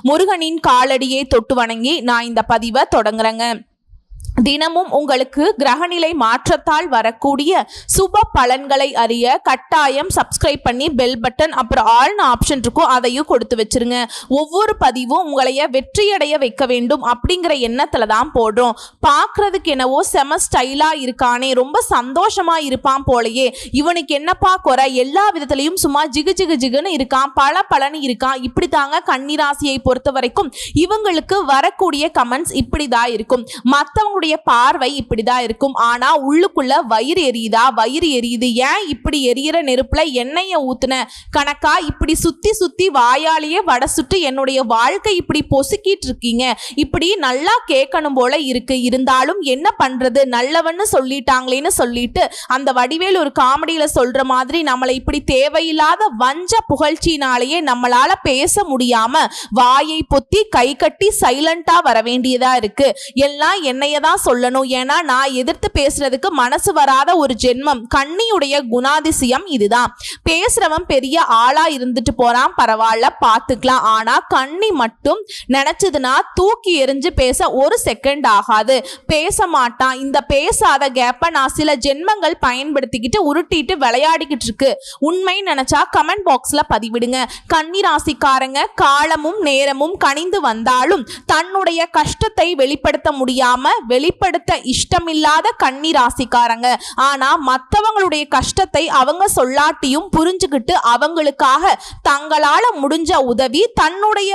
முருகனின் காலடியை தொட்டு வணங்கி நான் இந்த பதிவை தொடங்குறேங்க. தினமும் உங்களுக்கு கிரகநிலை மாற்றத்தால் வரக்கூடிய சுப பலன்களை அறிய கட்டாயம் சப்ஸ்கிரைப் பண்ணி பெல் பட்டன் அப்புறம் ஆள்னு ஆப்ஷன் இருக்கும் அதையும் கொடுத்து வச்சிருங்க. ஒவ்வொரு பதிவும் உங்களைய வெற்றியடைய வைக்க வேண்டும் அப்படிங்கிற எண்ணத்துல தான் போடுறோம். பார்க்கறதுக்கு என்னவோ செம ஸ்டைலா இருக்கானே ரொம்ப சந்தோஷமா இருப்பான் போலயே. இவனுக்கு என்னப்பா குறை? எல்லா விதத்திலையும் சும்மா ஜிகு ஜிகு ஜிகுன்னு இருக்கான் பல பலன் இருக்கான். இப்படி தாங்க கன்னிராசியை பொறுத்த வரைக்கும் இவங்களுக்கு வரக்கூடிய கமெண்ட்ஸ் இப்படிதான் இருக்கும். மற்றவங்களுடைய பார்வை இப்படிதான் இருக்கும். ஆனா உள்ளுக்குள்ள வயிறு எரியுதா? வயிறு எரியுது. ஏன் இப்படி எரியற நெருப்புல எண்ணெயை ஊத்துன? கணக்கா இப்படி சுத்தி சுத்தி வாயாலேயே வடை சுட்டு என்னுடைய வாழ்க்கை இப்படி பொசுக்கிட்டு இருக்கீங்க. இப்படி நல்லா கேட்கணும் போல இருக்கு. இருந்தாலும் என்ன பண்றது? நல்லவன்னு சொல்லிட்டாங்களேன்னு சொல்லிட்டு அந்த வடிவேல் ஒரு காமெடியில சொல்ற மாதிரி நம்மளை இப்படி தேவையில்லாத வஞ்ச புகழ்ச்சினாலேயே நம்மளால பேச முடியாம வாயை பொத்தி கை கட்டி சைலண்டா வர வேண்டியதா இருக்கு. எல்லாம் என்னைய தான் சொல்லணும். ஏன்னா நான் எதிர்த்து பேசுறதுக்கு மனசு வராத ஒரு ஜென்மம். கண்ணியுடைய குணாதிசயம் இதுதான். பேசுறவன் பெரிய ஆளா இருந்துட்டு போறான் பரவாயில்ல பாத்துக்கலாம் ஆனா கண்ணி மட்டும் நினைச்சதுன்னா தூக்கி எறிஞ்சு பேச ஒரு செகண்ட் ஆகாது. பேச மாட்டான். இந்த பேசாத கேப்ப நான் சில ஜென்மங்கள் பயன்படுத்திக்கிட்டு உருட்டிட்டு விளையாடிக்கிட்டு இருக்கு. உண்மை நினைச்சா கமெண்ட் பாக்ஸ்ல பதிவிடுங்க. கன்னி ராசிக்காரங்க காலமும் நேரமும் கனிந்து வந்தாலும் தன்னுடைய கஷ்டத்தை வெளிப்படுத்த முடியாம வெளிப்படுத்த இஷ்டமில்லாத கன்னி ராசிக்காரங்க ஆனா மற்றவங்களுடைய கஷ்டத்தை அவங்க சொல்லாட்டியும் புரிஞ்சுக்கிட்டு அவங்களுக்காக தங்களால முடிஞ்ச உதவி தன்னுடைய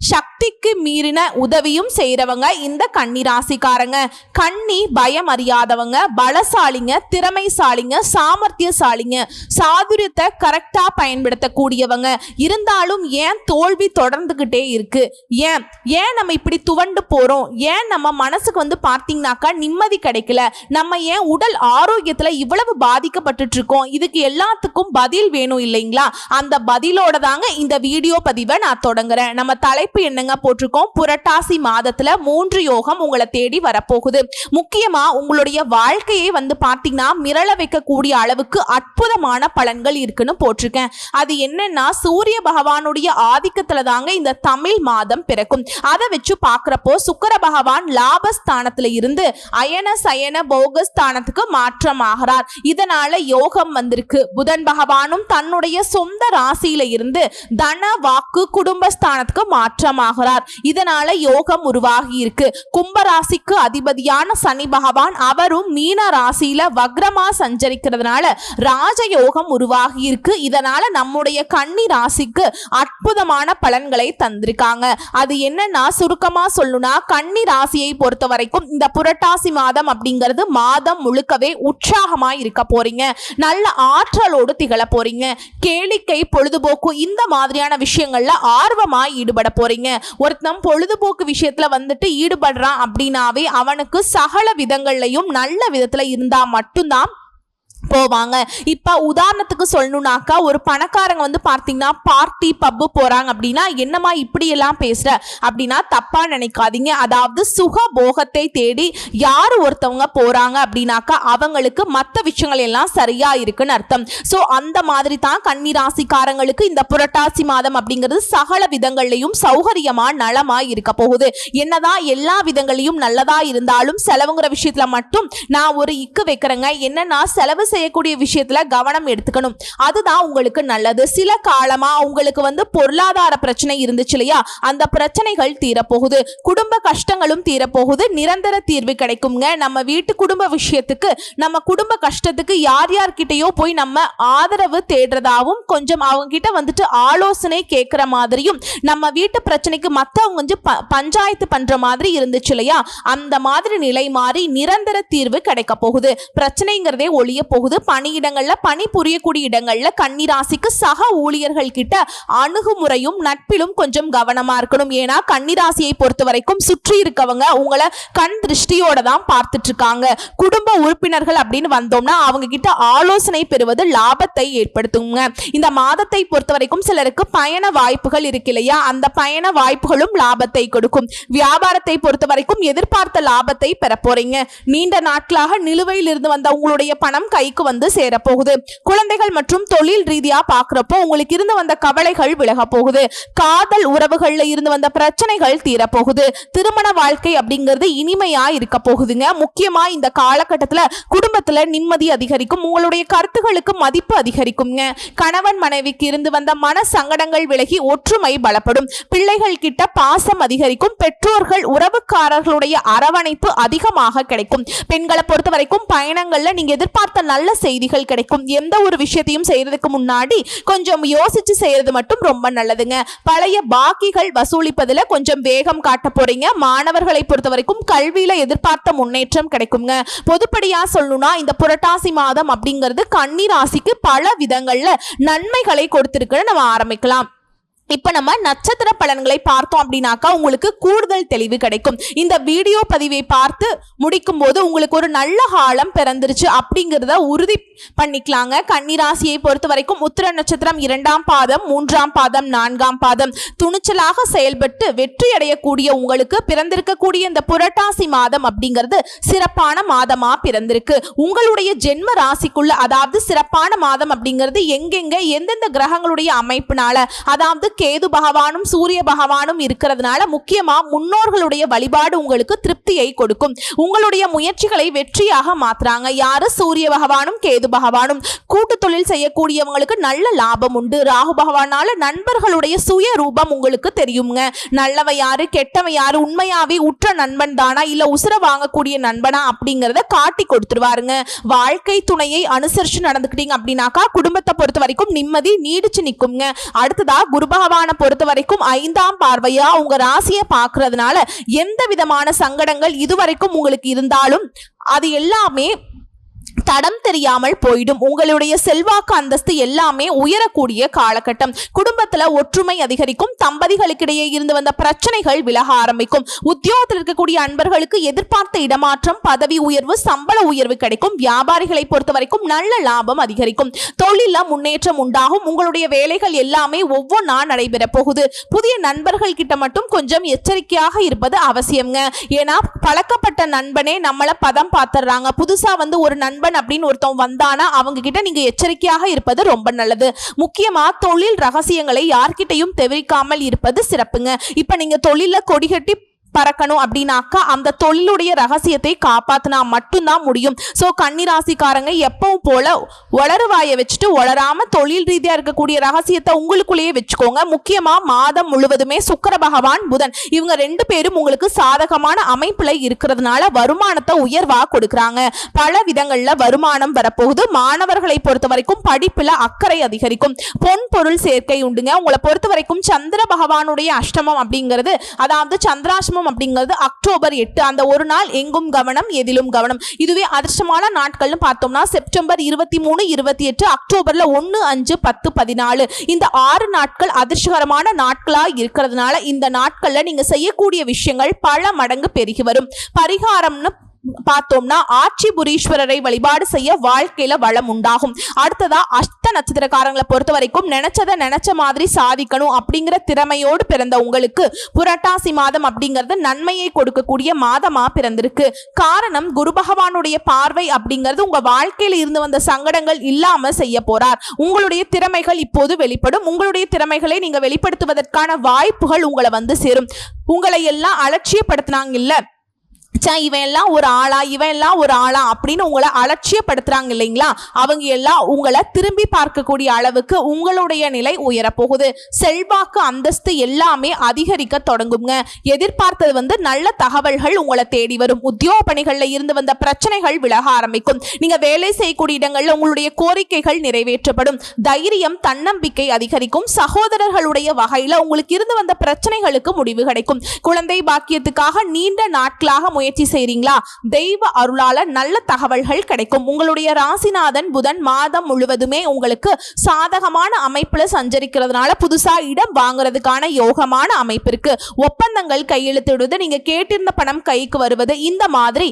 சக்திக்கு மீறின உதவியும் செய்கிறவங்க இந்த கன்னி ராசிக்காரங்க கண்ணி பயம் அறியாதவங்க பலசாலிங்க திறமைசாலிங்க சாமர்த்தியசாலிங்க சாதுரியத்தை கரெக்டாக பயன்படுத்தக்கூடியவங்க. இருந்தாலும் ஏன் தோல்வி தொடர்ந்துக்கிட்டே இருக்கு? ஏன்? ஏன் நம்ம இப்படி துவண்டு போகிறோம் ஏன் நம்ம மனசுக்கு வந்து பார்த்தீங்கன்னாக்கா நிம்மதி கிடைக்கல? நம்ம ஏன் உடல் ஆரோக்கியத்தில் இவ்வளவு பாதிக்கப்பட்டுட்டு இருக்கோம் இதுக்கு எல்லாத்துக்கும் பதில் வேணும் இல்லைங்களா? அந்த பதிலோட தாங்க இந்த வீடியோ பதிவை நான் தொடங்குறேன். நம்ம தலை தலைப்பு என்னங்க போட்டிருக்கோம். புரட்டாசி மாதத்துல மூன்று யோகம் உங்களை தேடி வரப்போகுது. முக்கியமா உங்களுடைய வாழ்க்கையை வந்து பார்த்தீங்கன்னா மிரள வைக்கக்கூடிய அளவுக்கு அற்புதமான பலன்கள் இருக்குன்னு போட்டிருக்கேன். அது என்னன்னா சூரிய பகவானுடைய ஆதிக்கத்துல தாங்க இந்த தமிழ் மாதம் பிறக்கும். அதை வச்சு பார்க்குறப்போ சுக்கர பகவான் லாபஸ்தானத்துல இருந்து அயன சயன போகஸ்தானத்துக்கு மாற்றம் ஆகிறார் இதனால யோகம் வந்திருக்கு. புதன் பகவானும் தன்னுடைய சொந்த ராசியில இருந்து தன வாக்கு குடும்பஸ்தானத்துக்கு மாற்றமாகிறார் இதனால யோகம் உருவாகி இருக்கு கும்பராசிக்கு அதிபதியான சனி பகவான் அவரும் மீன ராசியில வக்ரமா சஞ்சரிக்கிறதுனால ராஜயோகம் உருவாகி இருக்கு இதனால நம்முடைய கன்னி ராசிக்கு அற்புதமான பலன்களை தந்திருக்காங்க. அது என்னன்னா சுருக்கமா சொல்லணும்னா கன்னி ராசியை பொறுத்த வரைக்கும் இந்த புரட்டாசி மாதம் அப்படிங்கிறது மாதம் முழுக்கவே உற்சாகமா இருக்க போறீங்க. நல்ல ஆற்றலோடு திகழ போறீங்க. கேளிக்கை பொழுதுபோக்கு இந்த மாதிரியான விஷயங்கள்ல ஆர்வமா ஈடுபட போறீங்க. ஒருத்தன் பொழுதுபோக்கு விஷயத்துல வந்துட்டு ஈடுபடுறான் அப்படின்னாவே அவனுக்கு சகல விதங்கள்லையும் நல்ல விதத்துல இருந்தா மட்டும்தான் போவாங்க. இப்போ உதாரணத்துக்கு சொல்லணும்னாக்கா ஒரு பணக்காரங்க வந்து பார்த்தீங்கன்னா பார்ட்டி பப்பு போகிறாங்க அப்படின்னா என்னம்மா இப்படியெல்லாம் பேசுகிற அப்படின்னா தப்பாக நினைக்காதீங்க. அதாவது சுக போகத்தை தேடி யார் ஒருத்தவங்க போகிறாங்க அப்படின்னாக்கா அவங்களுக்கு மற்ற விஷயங்கள் எல்லாம் சரியாக இருக்குன்னு அர்த்தம். ஸோ அந்த மாதிரி தான் கன்னி ராசிக்காரங்களுக்கு இந்த புரட்டாசி மாதம் அப்படிங்கிறது சகல விதங்கள்லையும் சௌகரியமாக நலமாக இருக்க போகுது. என்னதான் எல்லா விதங்களையும் நல்லதாக இருந்தாலும் செலவுங்கிற விஷயத்தில் மட்டும் நான் ஒரு இக்கு வைக்கிறேங்க. என்னன்னா செலவு செய்யக்கூடிய விஷயத்துல கவனம் எடுத்துக்கணும். அதுதான் உங்களுக்கு நல்லது. சில காலமா உங்களுக்கு வந்து பொருளாதார பிரச்சனை இருந்துச்சு இல்லையா? அந்த பிரச்சனைகள் தீரப்போகுது. குடும்ப கஷ்டங்களும் தீரப்போகுது. நிரந்தர தீர்வு கிடைக்குங்க நம்ம வீட்டு குடும்ப விஷயத்துக்கு நம்ம குடும்ப கஷ்டத்துக்கு யார் யார்கிட்டயோ போய் நம்ம ஆதரவு தேடுறதாவும் கொஞ்சம் அவங்க கிட்ட வந்துட்டு ஆலோசனை கேட்குற மாதிரியும் நம்ம வீட்டு பிரச்சனைக்கு மற்றவங்க கொஞ்சம் ப- பஞ்சாயத்து பண்ற மாதிரி இருந்துச்சு இல்லையா? அந்த மாதிரி நிலை மாறி நிரந்தர தீர்வு கிடைக்க போகுது. பிரச்சனைங்கிறதே ஒழிய போகுது போகுது. பணியிடங்கள்ல பணி புரியக்கூடிய இடங்கள்ல கன்னிராசிக்கு சக ஊழியர்கள் கிட்ட அணுகுமுறையும் நட்பிலும் கொஞ்சம் கவனமா இருக்கணும். ஏன்னா கன்னிராசியை பொறுத்த வரைக்கும் சுற்றி இருக்கவங்க உங்களை கண் திருஷ்டியோட தான் பார்த்துட்டு இருக்காங்க குடும்ப உறுப்பினர்கள் அப்படின்னு வந்தோம்னா அவங்க கிட்ட ஆலோசனை பெறுவது லாபத்தை ஏற்படுத்துங்க. இந்த மாதத்தை பொறுத்த வரைக்கும் சிலருக்கு பயண வாய்ப்புகள் இருக்கு இல்லையா? அந்த பயண வாய்ப்புகளும் லாபத்தை கொடுக்கும். வியாபாரத்தை பொறுத்த வரைக்கும் எதிர்பார்த்த லாபத்தை பெற போறீங்க நீண்ட நாட்களாக நிலுவையில் இருந்து வந்த உங்களுடைய பணம் கை கைக்கு வந்து சேரப்போகுது. குழந்தைகள் மற்றும் தொழில் ரீதியா பாக்குறப்போ உங்களுக்கு இருந்து வந்த கவலைகள் விலக போகுது. காதல் உறவுகள்ல இருந்து வந்த பிரச்சனைகள் தீரப்போகுது. திருமண வாழ்க்கை அப்படிங்கிறது இனிமையா இருக்க போகுதுங்க. முக்கியமா இந்த காலகட்டத்துல குடும்பத்துல நிம்மதி அதிகரிக்கும். உங்களுடைய கருத்துகளுக்கு மதிப்பு அதிகரிக்குங்க. கணவன் மனைவிக்கு இருந்து வந்த மன சங்கடங்கள் விலகி ஒற்றுமை பலப்படும். பிள்ளைகள் கிட்ட பாசம் அதிகரிக்கும். பெற்றோர்கள் உறவுக்காரர்களுடைய அரவணைப்பு அதிகமாக கிடைக்கும். பெண்களை பொறுத்த வரைக்கும் பயணங்கள்ல நீங்க எதிர்பார்த்த நல்ல நல்ல செய்திகள் கிடைக்கும். எந்த ஒரு விஷயத்தையும் செய்யறதுக்கு முன்னாடி கொஞ்சம் யோசிச்சு செய்யறது மட்டும் ரொம்ப நல்லதுங்க. பழைய பாக்கிகள் வசூலிப்பதில் கொஞ்சம் வேகம் காட்ட போறீங்க. மாணவர்களை பொறுத்த வரைக்கும் கல்வியில எதிர்பார்த்த முன்னேற்றம் கிடைக்குங்க. பொதுப்படியா சொல்லணும்னா இந்த புரட்டாசி மாதம் அப்படிங்கிறது கன்னி ராசிக்கு பல விதங்கள்ல நன்மைகளை கொடுத்திருக்குன்னு நம்ம ஆரம்பிக்கலாம். இப்ப நம்ம நட்சத்திர பலன்களை பார்த்தோம் அப்படின்னாக்கா உங்களுக்கு கூடுதல் தெளிவு கிடைக்கும். இந்த வீடியோ பதிவை பார்த்து முடிக்கும் போது உங்களுக்கு ஒரு நல்ல காலம் பிறந்துருச்சு அப்படிங்கிறத உறுதி பண்ணிக்கலாங்க. கன்னிராசியை பொறுத்த வரைக்கும் உத்திர நட்சத்திரம் இரண்டாம் பாதம் மூன்றாம் பாதம் நான்காம் பாதம். துணிச்சலாக செயல்பட்டு வெற்றி அடையக்கூடிய உங்களுக்கு பிறந்திருக்கக்கூடிய இந்த புரட்டாசி மாதம் அப்படிங்கிறது சிறப்பான மாதமா பிறந்திருக்கு. உங்களுடைய ஜென்ம ராசிக்குள்ள அதாவது சிறப்பான மாதம் அப்படிங்கிறது எங்கெங்க எந்தெந்த கிரகங்களுடைய அமைப்பினால அதாவது கேது பகவானும் சூரிய பகவானும் இருக்கிறதுனால முக்கியமா முன்னோர்களுடைய வழிபாடு உங்களுக்கு திருப்தியை கொடுக்கும். உங்களுடைய முயற்சிகளை வெற்றியாக மாத்துறாங்க. யாரு? சூரிய பகவானும் கேது பகவானும். கூட்டு தொழில் செய்யக்கூடியவங்களுக்கு நல்ல லாபம் உண்டு. ராகு பகவானால நண்பர்களுடைய சுய ரூபம் உங்களுக்கு தெரியுங்க. நல்லவ யாரு? கெட்டவன் யாரு? உண்மையாவே உற்ற நண்பன் தானா? இல்ல உசுர வாங்கக்கூடிய நண்பனா? அப்படிங்கறத காட்டி கொடுத்துருவாருங்க. வாழ்க்கை துணையை அனுசரிச்சு நடந்துக்கிட்டீங்க அப்படின்னாக்கா குடும்பத்தை பொறுத்த வரைக்கும் நிம்மதி நீடிச்சு நிக்குங்க. அடுத்ததா குரு பகவான் பொறுத்த வரைக்கும் ஐந்தாம் பார்வையா உங்க ராசியை பார்க்கறதுனால எந்த விதமான சங்கடங்கள் இதுவரைக்கும் உங்களுக்கு இருந்தாலும் அது எல்லாமே தடம் தெரியாமல் போயிடும். உங்களுடைய செல்வாக்கு அந்தஸ்து எல்லாமே உயரக்கூடிய காலகட்டம். குடும்பத்துல ஒற்றுமை அதிகரிக்கும். தம்பதிகளுக்கிடையே இருந்து வந்த பிரச்சனைகள் விலக ஆரம்பிக்கும். உத்தியோகத்தில் இருக்கக்கூடிய அன்பர்களுக்கு எதிர்பார்த்த இடமாற்றம் பதவி உயர்வு சம்பள உயர்வு கிடைக்கும். வியாபாரிகளை பொறுத்த வரைக்கும் நல்ல லாபம் அதிகரிக்கும். தொழில முன்னேற்றம் உண்டாகும். உங்களுடைய வேலைகள் எல்லாமே ஒவ்வொன்றா நடைபெற போகுது. புதிய நண்பர்கள் கிட்ட மட்டும் கொஞ்சம் எச்சரிக்கையாக இருப்பது அவசியம்ங்க. ஏன்னா பழக்கப்பட்ட நண்பனே நம்மள பதம் பார்த்துடுறாங்க புதுசா வந்து ஒரு நண்பன் அப்படின்னு ஒருத்தவன் வந்தானா அவங்க கிட்ட நீங்க எச்சரிக்கையாக இருப்பது ரொம்ப நல்லது. முக்கியமா தொழில் ரகசியங்களை யார்கிட்டயும் தெரிவிக்காமல் இருப்பது சிறப்புங்க. இப்ப நீங்க தொழில கொடிகட்டி பறக்கணும் அப்படின்னாக்கா அந்த தொழிலுடைய ரகசியத்தை காப்பாத்தினா மட்டும்தான் முடியும். ஸோ கன்னிராசிக்காரங்க எப்பவும் போல வளருவாயை வச்சுட்டு வளராம தொழில் ரீதியா இருக்கக்கூடிய ரகசியத்தை உங்களுக்குள்ளேயே வச்சுக்கோங்க. முக்கியமா மாதம் முழுவதுமே சுக்கர பகவான் புதன் இவங்க ரெண்டு பேரும் உங்களுக்கு சாதகமான அமைப்புல இருக்கிறதுனால வருமானத்தை உயர்வா கொடுக்குறாங்க. பல விதங்கள்ல வருமானம் வரப்போகுது. மாணவர்களை பொறுத்த வரைக்கும் படிப்புல அக்கறை அதிகரிக்கும். பொன் பொருள் சேர்க்கை உண்டுங்க. உங்களை பொறுத்த வரைக்கும் சந்திர பகவானுடைய அஷ்டமம் அப்படிங்கிறது அதாவது சந்திராஷ்டமம் அப்படிங்கிறது அக்டோபர் எட்டு. அந்த ஒரு நாள் எங்கும் கவனம் எதிலும் கவனம். இதுவே அதிர்ஷ்டமான நாட்கள்னு பார்த்தோம்னா செப்டம்பர் இருபத்தி மூணு இருபத்தி எட்டு அக்டோபர்ல ஒன்று அஞ்சு பத்து பதினாலு. இந்த ஆறு நாட்கள் அதிர்ஷ்டகரமான நாட்களா இருக்கிறதுனால இந்த நாட்கள்ல நீங்க செய்யக்கூடிய விஷயங்கள் பல மடங்கு பெருகி வரும். பரிகாரம்னு பார்த்தோம்னா ஆட்சிபுரீஸ்வரரை வழிபாடு செய்ய வாழ்க்கையில வளம் உண்டாகும். அடுத்ததா அஷ்ட நட்சத்திரக்காரங்களை பொறுத்த வரைக்கும் நினைச்சதை நினைச்ச மாதிரி சாதிக்கணும் அப்படிங்கிற திறமையோடு பிறந்த உங்களுக்கு புரட்டாசி மாதம் அப்படிங்கிறது நன்மையை கொடுக்கக்கூடிய மாதமா பிறந்திருக்கு. காரணம் குரு பகவானுடைய பார்வை அப்படிங்கிறது உங்க வாழ்க்கையில இருந்து வந்த சங்கடங்கள் இல்லாம செய்ய போறார். உங்களுடைய திறமைகள் இப்போது வெளிப்படும். உங்களுடைய திறமைகளை நீங்க வெளிப்படுத்துவதற்கான வாய்ப்புகள் உங்களை வந்து சேரும். உங்களை எல்லாம் அலட்சியப்படுத்தினாங்க இல்லை? இவன் எல்லாம் ஒரு ஆளா இவன் எல்லாம் ஒரு ஆளா அப்படின்னு உங்களை அலட்சியப்படுத்துறாங்க இல்லைங்களா? அவங்க எல்லாம் உங்களை திரும்பி பார்க்கக்கூடிய அளவுக்கு உங்களுடைய நிலை உயரப்போகுது. செல்வாக்கு அந்தஸ்து எல்லாமே அதிகரிக்க தொடங்குங்க. எதிர்பார்த்தது வந்து நல்ல தகவல்கள் உங்களை தேடி வரும். உத்தியோக பணிகளில் இருந்து வந்த பிரச்சனைகள் விலக ஆரம்பிக்கும். நீங்க வேலை செய்யக்கூடிய இடங்கள்ல உங்களுடைய கோரிக்கைகள் நிறைவேற்றப்படும். தைரியம் தன்னம்பிக்கை அதிகரிக்கும். சகோதரர்களுடைய வகையில உங்களுக்கு இருந்து வந்த பிரச்சனைகளுக்கு முடிவு கிடைக்கும். குழந்தை பாக்கியத்துக்காக நீண்ட நாட்களாக முயற்சி செய்றீங்களா? தெய்வ அருளால நல்ல தகவல்கள் கிடைக்கும். உங்களுடைய ராசிநாதன் புதன் மாதம் முழுவதுமே உங்களுக்கு சாதகமான அமைப்புல சஞ்சரிக்கிறதுனால புதுசா இடம் வாங்குறதுக்கான யோகமான அமைப்பு இருக்கு. ஒப்பந்தங்கள் கையெழுத்திடுவது நீங்க கேட்டிருந்த பணம் கைக்கு வருவது. இந்த மாதிரி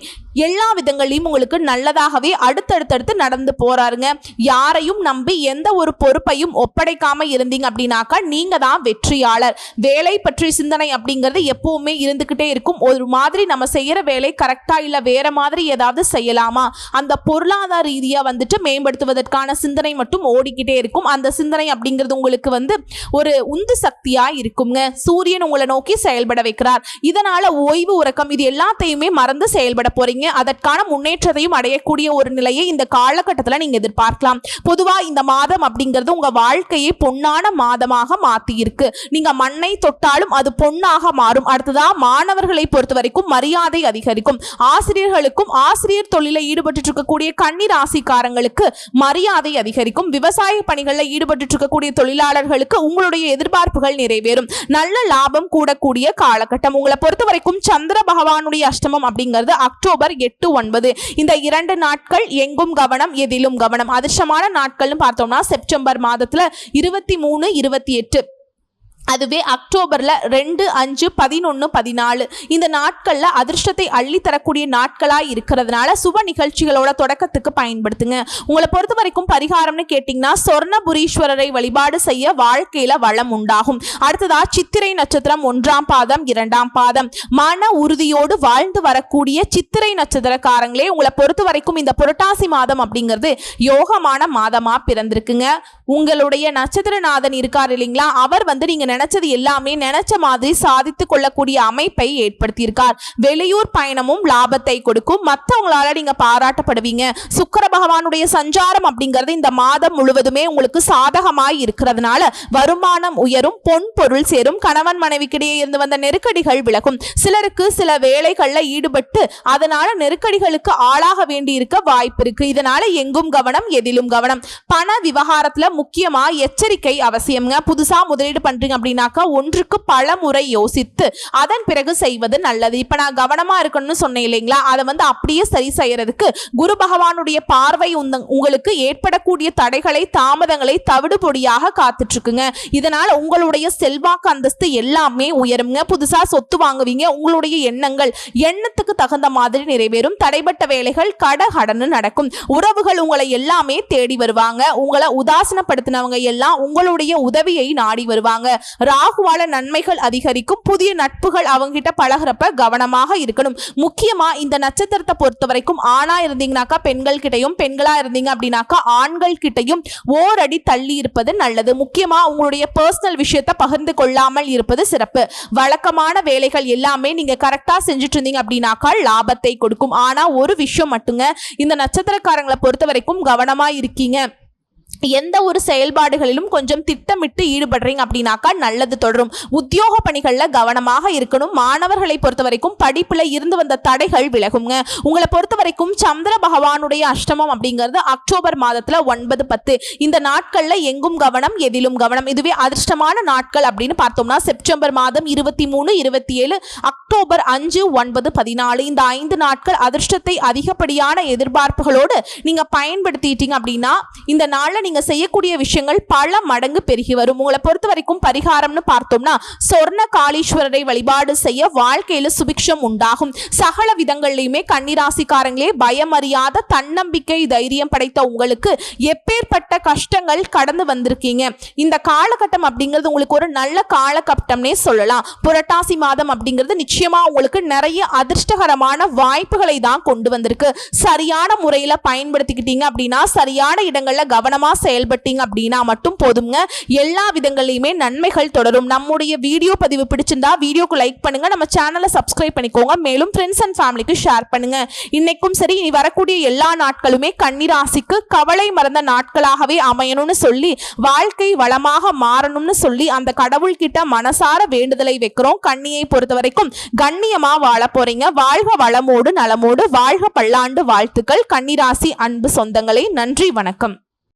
எல்லா விதங்களையும் உங்களுக்கு நல்லதாகவே அடுத்தடுத்தடுத்து நடந்து போறாருங்க. யாரையும் நம்பி எந்த ஒரு பொறுப்பையும் ஒப்படைக்காம இருந்தீங்க அப்படின்னாக்கா நீங்க தான் வெற்றியாளர். வேலை பற்றி சிந்தனை அப்படிங்கிறது எப்பவுமே இருந்துகிட்டே இருக்கும். ஒரு மாதிரி நம்ம செய்யற வேலை கரெக்டா இல்ல வேற மாதிரி ஏதாவது செய்யலாமா? அந்த பொருளாதார ரீதியா வந்துட்டு மேம்படுத்துவதற்கான சிந்தனை மட்டும் ஓடிக்கிட்டே இருக்கும். அந்த சிந்தனை அப்படிங்கிறது உங்களுக்கு வந்து ஒரு உந்து சக்தியா இருக்குங்க. சூரியன் உங்களை நோக்கி செயல்பட வைக்கிறார். இதனால ஓய்வு உறக்கம் இது எல்லாத்தையுமே மறந்து செயல்பட போறீங்க. அதற்கான முன்னேற்றத்தையும் அடையக்கூடிய ஒரு நிலையை இந்த காலகட்டத்தில் நீங்கள் எதிர்பார்க்கலாம். பொதுவாக இந்த மாதம் அப்படிங்கிறது உங்கள் வாழ்க்கையை பொன்னான மாதமாக மாற்றியிருக்கு இருக்கு நீங்க மண்ணை தொட்டாலும் அது பொன்னாக மாறும். அடுத்ததாக மாணவர்களை பொறுத்த வரைக்கும் மரியாதை அதிகரிக்கும். ஆசிரியர்களுக்கும் ஆசிரியர் தொழிலில் ஈடுபட்டு இருக்கக்கூடிய கன்னி ராசிக்காரங்களுக்கு மரியாதை அதிகரிக்கும். விவசாய பணிகளில் ஈடுபட்டு இருக்கக்கூடிய தொழிலாளர்களுக்கு உங்களுடைய எதிர்பார்ப்புகள் நிறைவேறும். நல்ல லாபம் கூடக்கூடிய காலகட்டம். உங்களை பொறுத்த வரைக்கும் சந்திர பகவானுடைய அஷ்டமம் அப்படிங்கிறது அக்டோபர் எட்டு ஒன்பது. இந்த இரண்டு நாட்கள் எங்கும் கவனம் எதிலும் கவனம். அதிர்ஷ்டமான நாட்கள்னு பார்த்தோம்னா செப்டம்பர் மாதத்தில் இருபத்தி மூணு இருபத்தி எட்டு. அதுவே அக்டோபரில் ரெண்டு அஞ்சு பதினொன்று பதினாலு. இந்த நாட்களில் அதிர்ஷ்டத்தை அள்ளி தரக்கூடிய நாட்களாக இருக்கிறதுனால சுப நிகழ்ச்சிகளோட தொடக்கத்துக்கு பயன்படுத்துங்க. உங்களை பொறுத்த வரைக்கும் பரிகாரம்னு கேட்டிங்கன்னா சொர்ணபுரீஸ்வரரை வழிபாடு செய்ய வாழ்க்கையில் வளம் உண்டாகும். அடுத்ததாக சித்திரை நட்சத்திரம் ஒன்றாம் பாதம் இரண்டாம் பாதம். மன உறுதியோடு வாழ்ந்து வரக்கூடிய சித்திரை நட்சத்திரக்காரங்களே உங்களை பொறுத்த வரைக்கும் இந்த புரட்டாசி மாதம் அப்படிங்கிறது யோகமான மாதமாக பிறந்திருக்குங்க. உங்களுடைய நட்சத்திரநாதன் இருக்கார் இல்லைங்களா அவர் வந்து நீங்கள் நினைச்சது எல்லாமே நினைச்ச மாதிரி சாதித்து கொள்ளக்கூடிய அமைப்பை ஏற்படுத்தியிருக்கார். வெளியூர் பயணமும் லாபத்தை கொடுக்கும். மற்றவங்களால நீங்க பாராட்டப்படுவீங்க. சுக்கர பகவானுடைய சஞ்சாரம் அப்படிங்கிறது இந்த மாதம் முழுவதுமே உங்களுக்கு சாதகமாய் இருக்கிறதுனால வருமானம் உயரும் பொன் பொருள் சேரும் கணவன் மனைவிக்கிடையே இருந்து வந்த நெருக்கடிகள் விலகும். சிலருக்கு சில வேலைகள்ல ஈடுபட்டு அதனால நெருக்கடிகளுக்கு ஆளாக வேண்டி இருக்க வாய்ப்பு இருக்கு. இதனால எங்கும் கவனம் எதிலும் கவனம். பண விவகாரத்துல முக்கியமா எச்சரிக்கை அவசியம்ங்க. புதுசா முதலீடு பண்றீங்க அப்படின்னாக்கா ஒன்றுக்கு பல முறை யோசித்து அதன் பிறகு செய்வது நல்லது. இப்போ நான் கவனமாக இருக்கணும்னு சொன்னேன் இல்லைங்களா? அதை வந்து அப்படியே சரி செய்யறதுக்கு குரு பகவானுடைய பார்வை உங்களுக்கு ஏற்படக்கூடிய தடைகளை தாமதங்களை தவிடு பொடியாக காத்துட்டு இருக்குங்க உங்களுடைய செல்வாக்கு அந்தஸ்து எல்லாமே உயருங்க. புதுசாக சொத்து வாங்குவீங்க. உங்களுடைய எண்ணங்கள் எண்ணத்துக்கு தகுந்த மாதிரி நிறைவேறும். தடைப்பட்ட வேலைகள் கடகடனு நடக்கும். உறவுகள் உங்களை எல்லாமே தேடி வருவாங்க. உங்களை உதாசனப்படுத்தினவங்க எல்லாம் உங்களுடைய உதவியை நாடி வருவாங்க. ராகுவால நன்மைகள் அதிகரிக்கும். புதிய நட்புகள் அவங்க பழகிறப்ப பழகுறப்ப கவனமாக இருக்கணும். முக்கியமா இந்த நட்சத்திரத்தை பொறுத்த வரைக்கும் ஆணா இருந்தீங்கனாக்கா பெண்கள் கிட்டையும் பெண்களா இருந்தீங்க அப்படின்னாக்கா ஆண்கள் கிட்டையும் ஓரடி தள்ளி இருப்பது நல்லது. முக்கியமா உங்களுடைய பர்சனல் விஷயத்தை பகிர்ந்து கொள்ளாமல் இருப்பது சிறப்பு. வழக்கமான வேலைகள் எல்லாமே நீங்க கரெக்டா செஞ்சுட்டு இருந்தீங்க அப்படின்னாக்கா லாபத்தை கொடுக்கும். ஆனா ஒரு விஷயம் மட்டுங்க இந்த நட்சத்திரக்காரங்களை பொறுத்த வரைக்கும் கவனமா இருக்கீங்க. எந்த ஒரு செயல்பாடுகளிலும் கொஞ்சம் திட்டமிட்டு ஈடுபடுறீங்க அப்படின்னாக்கா நல்லது தொடரும். உத்தியோக பணிகளில் கவனமாக இருக்கணும். மாணவர்களை பொறுத்த வரைக்கும் படிப்பில் இருந்து வந்த தடைகள் விலகுங்க. உங்களை பொறுத்த வரைக்கும் சந்திர பகவானுடைய அஷ்டமம் அப்படிங்கிறது அக்டோபர் மாதத்தில் ஒன்பது பத்து. இந்த நாட்களில் எங்கும் கவனம் எதிலும் கவனம். இதுவே அதிர்ஷ்டமான நாட்கள் அப்படின்னு பார்த்தோம்னா செப்டம்பர் மாதம் இருபத்தி மூணு இருபத்தி ஏழு அக்டோபர் அஞ்சு ஒன்பது பதினாலு. இந்த ஐந்து நாட்கள் அதிர்ஷ்டத்தை அதிகப்படியான எதிர்பார்ப்புகளோடு நீங்கள் பயன்படுத்திட்டீங்க அப்படின்னா இந்த நீங்க செய்யக்கூடிய விஷயங்கள் பல மடங்கு பெருகி வரும். உங்களை பொறுத்த வரைக்கும் பரிகாரம்னு பார்த்தோம்னா சொர்ண காளீஸ்வரரை வழிபாடு செய்ய வாழ்க்கையில சுபிக்ஷம் உண்டாகும். சகல விதங்கள்லையுமே கன்னிராசிக்காரங்களே பயமறியாத தன்னம்பிக்கை தைரியம் படைத்த உங்களுக்கு எப்பேற்பட்ட கஷ்டங்கள் கடந்து வந்திருக்கீங்க. இந்த காலகட்டம் அப்படிங்கிறது உங்களுக்கு ஒரு நல்ல காலகட்டம்னே சொல்லலாம். புரட்டாசி மாதம் அப்படிங்கிறது நிச்சயமா உங்களுக்கு நிறைய அதிர்ஷ்டகரமான வாய்ப்புகளை தான் கொண்டு வந்திருக்கு. சரியான முறையில பயன்படுத்திக்கிட்டீங்க அப்படின்னா சரியான இடங்கள்ல கவனமா செயல்பட்டீங்க அப்படின்னா மட்டும் போதுங்க. எல்லா விதங்களையுமே நன்மைகள் தொடரும். நம்முடைய வீடியோ பதிவு பிடிச்சிருந்தா வீடியோக்கு லைக் பண்ணுங்க. நம்ம சேனலை சப்ஸ்கிரைப் பண்ணிக்கோங்க. மேலும் ஃப்ரெண்ட்ஸ் அண்ட் ஃபேமிலிக்கு ஷேர் பண்ணுங்க. இன்னைக்கும் சரி இனி வரக்கூடிய எல்லா நாட்களுமே கன்னிராசிக்கு கவலை மறந்த நாட்களாகவே அமையணும்னு சொல்லி வாழ்க்கை வளமாக மாறணும்னு சொல்லி அந்த கடவுள் கிட்ட மனசார வேண்டுதலை வைக்கிறோம். கண்ணியை பொறுத்த வரைக்கும் கண்ணியமா வாழ போறீங்க. வாழ்க வளமோடு நலமோடு வாழ்க பல்லாண்டு வாழ்த்துக்கள். கன்னிராசி அன்பு சொந்தங்களே நன்றி வணக்கம்.